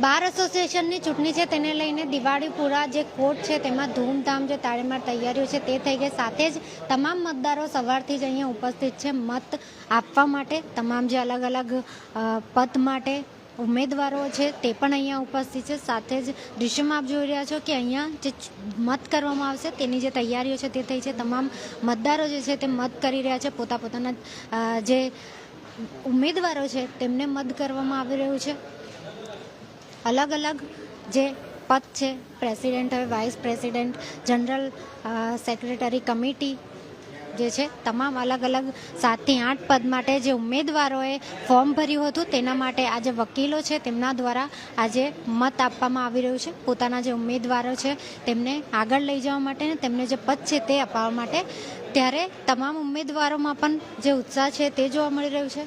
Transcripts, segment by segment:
બાર એસોસિએશનની ચૂંટણી છે, તેને લઈને દિવાળીપુરા જે કોર્ટ છે, તેમાં ધૂમધામ જે તાળીમાર તૈયારીઓ છે, તે થઈ ગઈ. સાથે જ તમામ મતદારો સવારથી જ અહીંયા ઉપસ્થિત છે, મત આપવા માટે. તમામ જે અલગ અલગ પદ માટે ઉમેદવારો છે, તે પણ અહીંયા ઉપસ્થિત છે. સાથે જ દૃશ્યમાં આપ જોઈ રહ્યા છો કે અહીંયા જે મત કરવામાં આવશે, તેની જે તૈયારીઓ છે, તે થઈ છે. તમામ મતદારો જે છે, તે મત કરી રહ્યા છે. પોતા પોતાના જે ઉમેદવારો છે, તેમને મત કરવામાં આવી રહ્યું છે. અલગ અલગ જે પદ છે પ્રેસિડેન્ટ હોય vice president general secretary committee જે છે, તમામ અલગ અલગ સાતથી આઠ પદ માટે જે ઉમેદવારોએ ફોર્મ ભર્યું હતું, તેના માટે આજે વકીલો છે, તેમના દ્વારા આજે મત આપવામાં આવી રહ્યું છે, પોતાના જે ઉમેદવારો છે, તેમને આગળ લઈ જવા માટે ને તેમને જે પદ છે, તે અપાવવા માટે ત્યારે તમામ ઉમેદવારોમાં પણ જે ઉત્સાહ છે, તે જોવા મળી રહ્યું છે.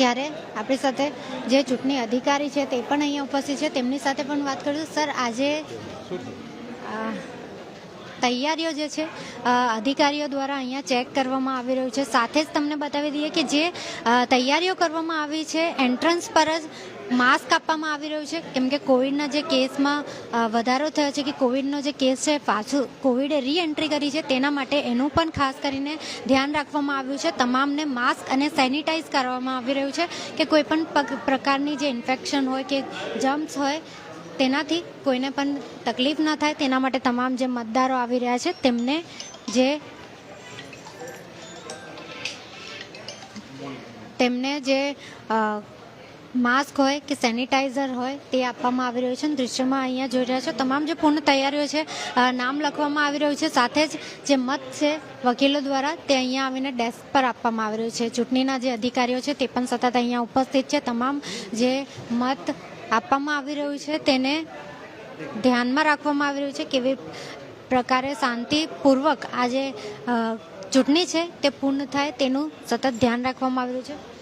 ત્યારે આપણી સાથે જે ચૂંટણી અધિકારી છે તે પણ અહીંયા ઉપસ્થિત છે. તેમની સાથે પણ વાત કરીશું. સર, આજે તૈયારીઓ જે છે અધિકારીઓ દ્વારા અહીંયા ચેક કરવામાં આવી રહ્યું છે. સાથે જ તમને બતાવી દઈએ કે જે તૈયારીઓ કરવામાં આવી છે, એન્ટ્રન્સ પર જ માસ્ક આપવામાં આવી રહ્યું છે. કેમ કે કોવિડના જે કેસમાં વધારો થયો છે કે કોવિડનો જે કેસ છે, પાછું કોવિડે રી એન્ટ્રી કરી છે, તેના માટે એનું પણ ખાસ કરીને ધ્યાન રાખવામાં આવ્યું છે. તમામને માસ્ક અને સેનિટાઈઝ કરવામાં આવી રહ્યું છે કે કોઈ પણ પ્રકારની જે ઇન્ફેક્શન હોય કે જમ્સ હોય, તેનાથી કોઈને પણ તકલીફ ન થાય. તેના માટે તમામ જે મતદારો આવી રહ્યા છે, તેમને જે તેમને જે માસ્ક હોય કે સેનિટાઈઝર હોય તે આપવામાં આવી રહ્યું છે અને દૃશ્યમાં અહીંયા જોઈ રહ્યા છો, તમામ જે પૂર્ણ તૈયારીઓ છે નામ લખવામાં આવી રહ્યું છે, સાથે જ જે મત છે, વકીલો દ્વારા તે અહીંયા આવીને ડેસ્ક પર આપવામાં આવી રહ્યું છે. ચૂંટણીના જે અધિકારીઓ છે તે પણ સતત અહીંયા ઉપસ્થિત છે. તમામ જે મત આપવામાં આવી રહ્યું છે તેને ધ્યાનમાં રાખવામાં આવી રહ્યું છે કેવી પ્રકારે શાંતિપૂર્વક આ જે ચૂંટણી છે તે પૂર્ણ થાય તેનું સતત ધ્યાન રાખવામાં આવી રહ્યું છે.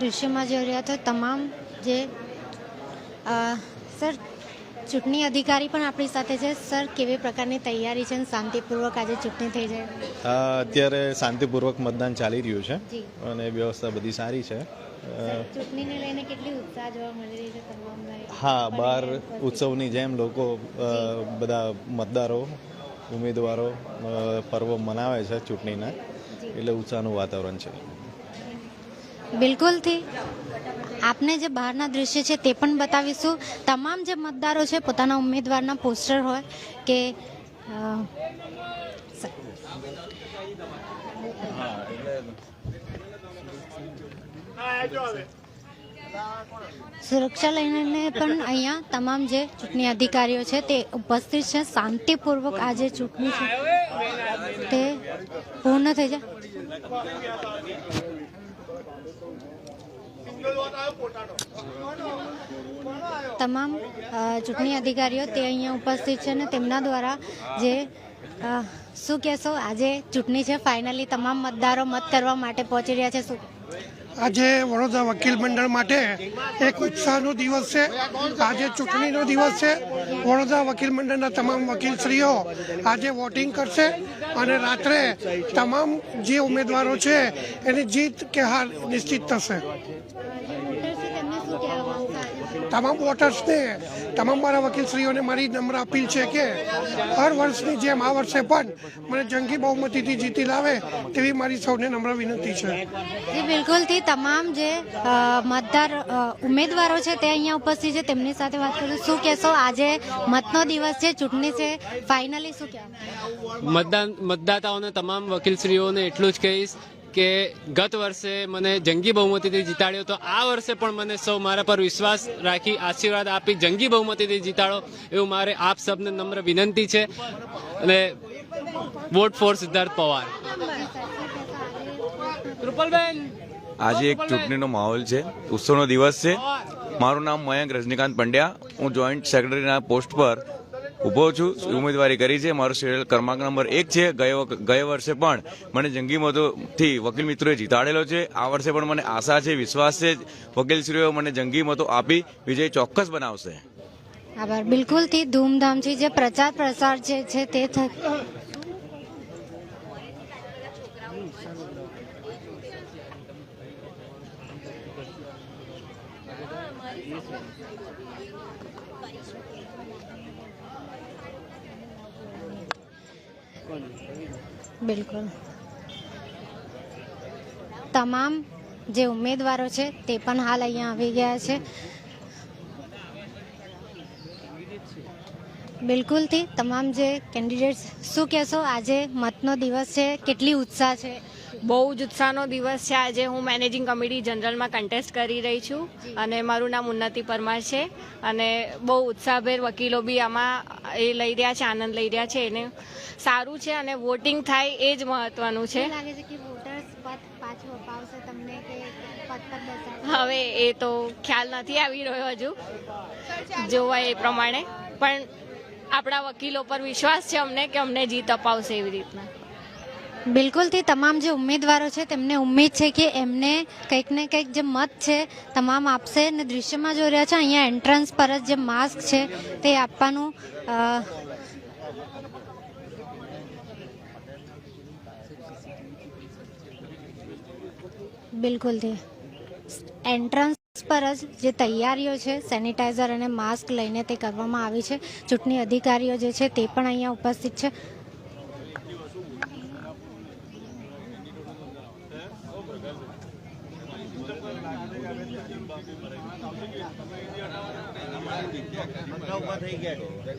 દૃશ્યમાં જોઈ રહ્યા છો તમામ જે સર ચૂંટણી અધિકારી પણ આપણી સાથે છે. સર કેવી પ્રકારની તૈયારી છે અને શાંતિપૂર્વક આજે ચૂંટણી થઈ જાય અત્યારે શાંતિપૂર્વક મતદાન ચાલી રહ્યું છે અને વ્યવસ્થા બધી સારી છે. ચૂંટણીને લઈને કેટલી ઉત્સાહ જોવા મળી રહી છે હા બહાર ઉત્સવની જેમ લોકો બધા મતદારો ઉમેદવારો પર્વ મનાવે છે ચૂંટણીના. એટલે ઉત્સાહનું વાતાવરણ છે. બિલકુલથી. આપને જે બહારના દૃશ્ય છે તે પણ બતાવીશું. તમામ જે મતદારો છે પોતાના ઉમેદવારના પોસ્ટર હોય કે સુરક્ષા લઈને પણ અહીંયા તમામ જે ચૂંટણી અધિકારીઓ છે તે ઉપસ્થિત છે. શાંતિપૂર્વક આ જે ચૂંટણી છે. તે પૂર્ણ થઈ જાય. તમામ ચૂંટણી અધિકારીઓ તે અહીંયા ઉપસ્થિત છે અને તેમના દ્વારા જે શું કહેશો, આજે ચૂંટણી છે ફાઇનલી તમામ મતદારો મત કરવા માટે પહોંચી રહ્યા છે. શું આજે વડોદરા વકીલ મંડળ માટે એક ઉત્સાહનો દિવસ છે. આજે ચૂંટણીનો દિવસ છે. વડોદરા વકીલ મંડળના તમામ વકીલશ્રીઓ આજે વોટિંગ કરશે અને રાત્રે તમામ જે ઉમેદવારો છે, એની જીત કે હાર નિશ્ચિત થશે. તમામ વોટર્સને તમામ મારા વકીલશ્રીઓને મારી નમ્ર અપીલ છે કે હર વર્ષની જેમ આ વર્ષે પણ મને જંગી બહુમતીથી જીતી લાવે તેવી મારી સૌને નમ્ર વિનંતી છે. બિલકુલથી તમામ જે મતદાર ઉમેદવારો છે તે અહીંયા ઉપસ્થિત છે. તેમની સાથે વાત કરું શું કહેશો? આજે મતનો દિવસ છે ચૂંટણી છે. ફાઇનલી શું કહેવાય મતદાન મતદાતાઓને તમામ વકીલશ્રીઓને એટલું જ કહીશ કે ગત વર્ષે મને જંગી બહુમતીથી જીતાડ્યો તો આ વર્ષે પણ મને સૌ મારા પર વિશ્વાસ રાખી આશીર્વાદ આપી જંગી બહુમતીથી જીતાડો એવું મારે આપ સબને નમ્ર વિનંતી છે અને વોટ ફોર સિદ્ધાર્થ પવાર. કૃપલબેન. આજે એક ચૂંટણીનો માહોલ છે. ઉત્સવનો દિવસ છે. મારું નામ મયંક રજનીકાંત પંડ્યા. હું જોઈન્ટ સેક્રેટરીના પોસ્ટ પર ઊભો છું ઉમેદવારી કરી છે. મારો સિરિયલ ક્રમાંક નંબર એક છે. ગયો ગયા વર્ષે પણ મને જંગી મતોથી વકીલ મિત્રોએ જીતાડેલો છે. આ વર્ષે પણ મને આશા છે, વિશ્વાસ છે. વકીલશ્રીઓ મને જંગી મતો આપી વિજય ચોક્કસ બનાવશે. આભાર. બિલકુલથી ધૂમધામથી જે પ્રચાર પ્રસાર છે તે બિલકુલ. તમામ જે ઉમેદવારો છે તે પણ હાલ અહીંયા આવી ગયા છે. બિલકુલથી તમામ જે કેન્ડિડેટ્સ શું કહેશો? આજે મતનો દિવસ છે, કેટલી ઉત્સાહ છે? બહુ જ ઉત્સાહનો દિવસ છે. આજે હું મેનેજિંગ કમિટી જનરલમાં કન્ટેસ્ટ કરી રહી છું અને મારું નામ ઉન્નતિ પરમાર છે અને બહુ ઉત્સાહભેર વકીલો બી આમાં એ લઈ રહ્યા છે આનંદ લઈ રહ્યા છે. એને સારું છે અને વોટિંગ થાય એ જ મહત્વનું છે. હવે એ તો ખ્યાલ નથી આવી રહ્યો હજુ. જોવા એ પ્રમાણે. પણ આપણા વકીલો પર વિશ્વાસ છે અમને કે અમને જીત અપાવશે એવી રીતના. બિલકુલથી તમામ જે ઉમેદવારો છે, તેમને ઉમ્મીદ છે કે એમને કંઈક ને કંઈક જે મત છે, તમામ આપશે ને દૃશ્યમાં જોઈ રહ્યા છે, અહીંયા એન્ટ્રન્સ પર જ જે માસ્ક છે, તે આપવાનું બિલકુલથી. એન્ટ્રન્સ પર જ જે તૈયારીઓ છે સેનિટાઈઝર અને માસ્ક લઈને તે કરવામાં આવી છે. ચૂંટણી અધિકારીઓ જે છે, તે પણ અહીંયા ઉપસ્થિત છે.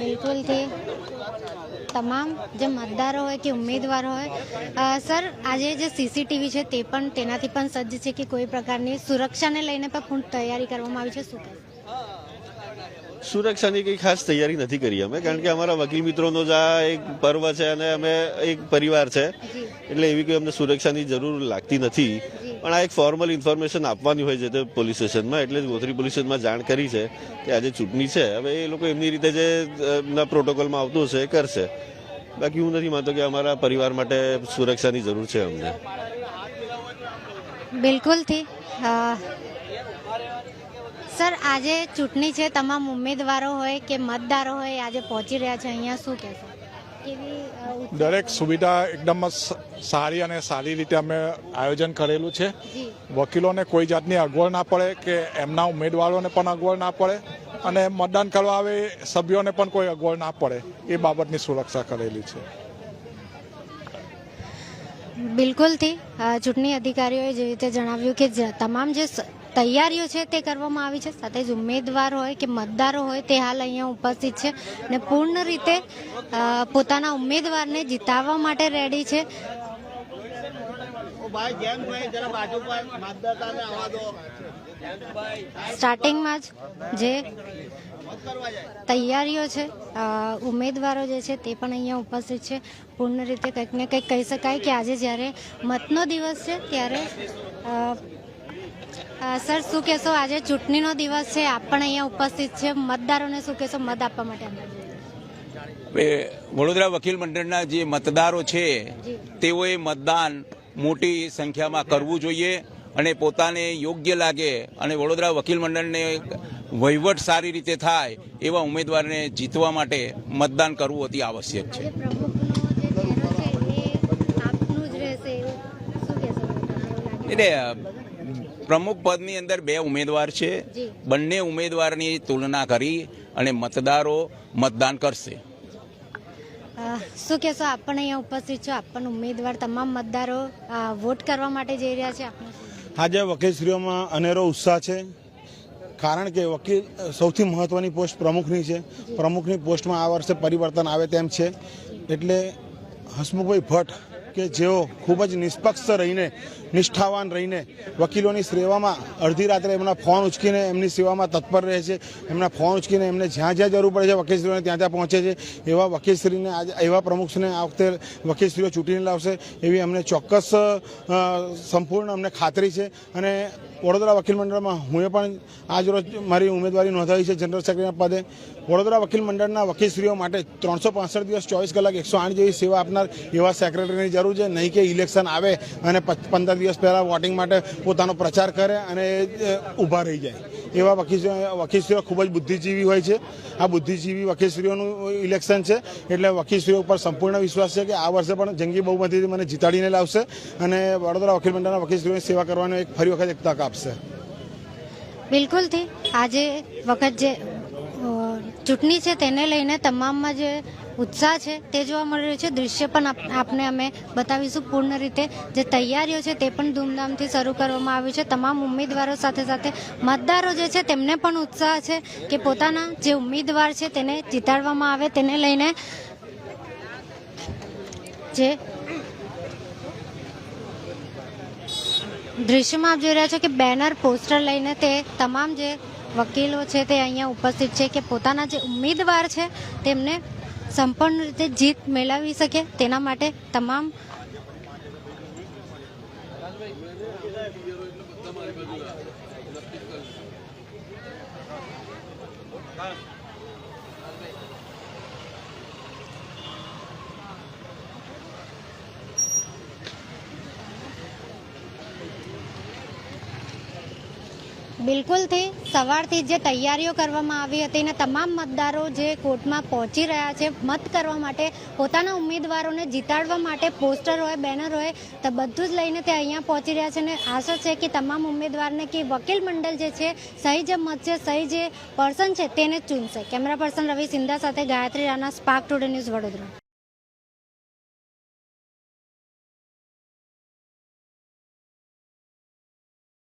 બિલકુલથી. તમામ જે મતદારો હોય કે ઉમેદવારો હોય સર આજે જે સીસીટીવી છે તે પણ તેનાથી પણ સજ્જ છે કે કોઈ પ્રકારની સુરક્ષાને લઈને પણ પૂર્ણ તૈયારી કરવામાં આવી છે? શું સુરક્ષાની કંઈ ખાસ તૈયારી નથી કરી અમે કારણ કે અમારા વકીલ મિત્રોનો જ આ એક પર્વ છે અને અમે એક પરિવાર છે. એટલે એવી કોઈ અમને સુરક્ષાની જરૂર લાગતી નથી. પણ આ એક ફોર્મલ ઇન્ફોર્મેશન આપવાની હોય છે તે પોલીસ સ્ટેશનમાં એટલે જ ગોત્રી પોલીસ સ્ટેશનમાં જાણ કરી છે કે આજે ચૂંટણી છે. હવે એ લોકો એમની રીતે જે પ્રોટોકોલમાં આવતું હશે એ કરશે. બાકી હું નથી માનતો કે અમારા પરિવાર માટે સુરક્ષાની જરૂર છે અમને. બિલકુલથી સર, આજે ચૂંટણી છે, તમામ ઉમેદવારો હોય કે મતદારો હોય, આજે પહોંચી રહ્યા છે, અહીંયા શું કહેશો? દરેક સુવિધા એકદમ સારી અને સારી રીતે અમે આયોજન કરેલું છે. વકીલોને કોઈ જાતની અગવડ ના પડે કે એમના ઉમેદવારોને પણ અગવડ ના પડે અને મતદાન કરવા આવે સભ્યોને પણ કોઈ અગવડ ના પડે એ બાબતની સુરક્ષા કરેલી છે. બિલકુલથી ચૂંટણી અધિકારીઓએ જે રીતે જણાવ્યું કે તમામ જે તૈયારીઓ છે તે કરવામાં આવી છે. સાથે જ ઉમેદવાર હોય કે મતદારો હોય તે હાલ અહીંયા ઉપસ્થિત છે અને પૂર્ણ રીતે પોતાના ઉમેદવારને જીતાવવા માટે રેડી છે. સ્ટાર્ટિંગમાં જ જે તૈયારીઓ છે ઉમેદવારો જે છે તે પણ અહીંયા ઉપસ્થિત છે. પૂર્ણ રીતે કંઈક ને કંઈક કહી શકાય કે આજે જ્યારે મતનો દિવસ છે ત્યારે સર શું કહેશો? આજે ચૂંટણીનો દિવસ છે. આપ પણ અહીંયા ઉપસ્થિત છે. મતદારોને શું કહેશો? મત આપવા માટે વડોદરા વકીલ મંડળના જે મતદારો છે તેઓએ મતદાન મોટી સંખ્યામાં કરવું જોઈએ અને પોતાને યોગ્ય લાગે અને વડોદરા વકીલ મંડળને વહીવટ સારી રીતે થાય એવા ઉમેદવારને જીતવા માટે મતદાન કરવું અતિ આવશ્યક છે? એટલે પ્રમુખ પદની અંદર બે ઉમેદવાર છે. બંને ઉમેદવારની તુલના કરી અને મતદારો મતદાન કરશે. શું કહેશો? આપ પણ અહીંયા ઉપસ્થિત છો. આપ પણ ઉમેદવાર તમામ મતદારો વોટ કરવા માટે જઈ રહ્યા છે? આજે વકીલશ્રીઓમાં અનેરો ઉત્સાહ છે. કારણ કે વકીલ સૌથી મહત્ત્વની પોસ્ટ પ્રમુખની છે. પ્રમુખની પોસ્ટમાં આ વર્ષે પરિવર્તન આવે તેમ છે. એટલે હસમુખભાઈ ભટ્ટ કે જેઓ ખૂબ જ નિષ્પક્ષ રહીને નિષ્ઠાવાન રહીને વકીલોની સેવામાં અડધી રાત્રે એમના ફોન ઉચકીને એમની સેવામાં તત્પર રહે છે. એમના ફોન ઉચકીને એમને જ્યાં જ્યાં જરૂર પડે છે વકીલશ્રીઓને ત્યાં ત્યાં પહોંચે છે. એવા વકીલશ્રીને આજે, એવા પ્રમુખશ્રીને આ વખતે વકીલશ્રીઓ ચૂંટીને લાવશે એવી અમને ચોક્કસ સંપૂર્ણ અમને ખાતરી છે. અને વડોદરા વકીલ મંડળમાં હું પણ આજરોજ મારી ઉમેદવારી નોંધાવી છે જનરલ સેક્રેટરીના પદે. વડોદરા વકીલ મંડળના વકીલશ્રીઓ માટે ત્રણસો દિવસ, ચોવીસ કલાક, એકસો આઠ જેવી સેવા આપનાર એવા સેક્રેટરીની જરૂર છે. નહીં કે ઇલેક્શન આવે અને પચ- પંદર દિવસ પહેલાં વોટિંગ માટે પોતાનો પ્રચાર કરે અને ઊભા રહી જાય. એવા વકીલ, વકીલશ્રીઓ ખૂબ જ બુદ્ધિજીવી હોય છે. આ બુદ્ધિજીવી વકીલશ્રીઓનું ઇલેક્શન છે. એટલે વકીલશ્રીઓ ઉપર સંપૂર્ણ વિશ્વાસ છે કે આ વર્ષે પણ જંગી બહુમતીથી મને જીતાડીને લાવશે અને વડોદરા વકીલ મંડળના વકીલશ્રીઓની સેવા કરવાનો એક ફરી વખત એક તક આપશે. બિલકુલથી આજે વખત જે ચૂંટણી છે તેને લઈને તમામમાં જે ઉત્સાહ છે તે જોવા મળી રહ્યો છે. દૃશ્ય પણ આપ- આપને અમે બતાવીશું પૂર્ણ રીતે. જે તૈયારીઓ છે તે પણ ધૂમધામથી શરૂ કરવામાં આવ્યું છે. તમામ ઉમેદવારો સાથે સાથે મતદારો જે છે તેમને પણ ઉત્સાહ છે કે પોતાના જે ઉમેદવાર છે તેને જીતાડવામાં આવે. તેને લઈને જે દૃશ્યમાં આપ જોઈ રહ્યા છો કે બેનર, પોસ્ટર લઈને તે તમામ જે વકીલો છે તે અહીંયા ઉપસ્થિત છે કે પોતાના જે ઉમેદવાર છે તેમને સંપૂર્ણ રીતે જીત મેળવી શકે તેના માટે તમામ બિલકુલથી સવારથી જે તૈયારીઓ કરવામાં આવી હતી અને તમામ મતદારો જે કોર્ટમાં પહોંચી રહ્યા છે, મત કરવા માટે પોતાના ઉમેદવારોને જીતાડવા માટે પોસ્ટર હોય બેનર હોય તો બધું જ લઈને તે અહીંયા પહોંચી રહ્યા છે અને આશા છે કે તમામ ઉમેદવારને કે વકીલ મંડળ જે છે, સહી જે મત છે, સહી જે પર્સન છે તેને ચૂનશે કેમેરા પર્સન રવિ સિંધા સાથે Gayatri Rana, spark today news Vadodara.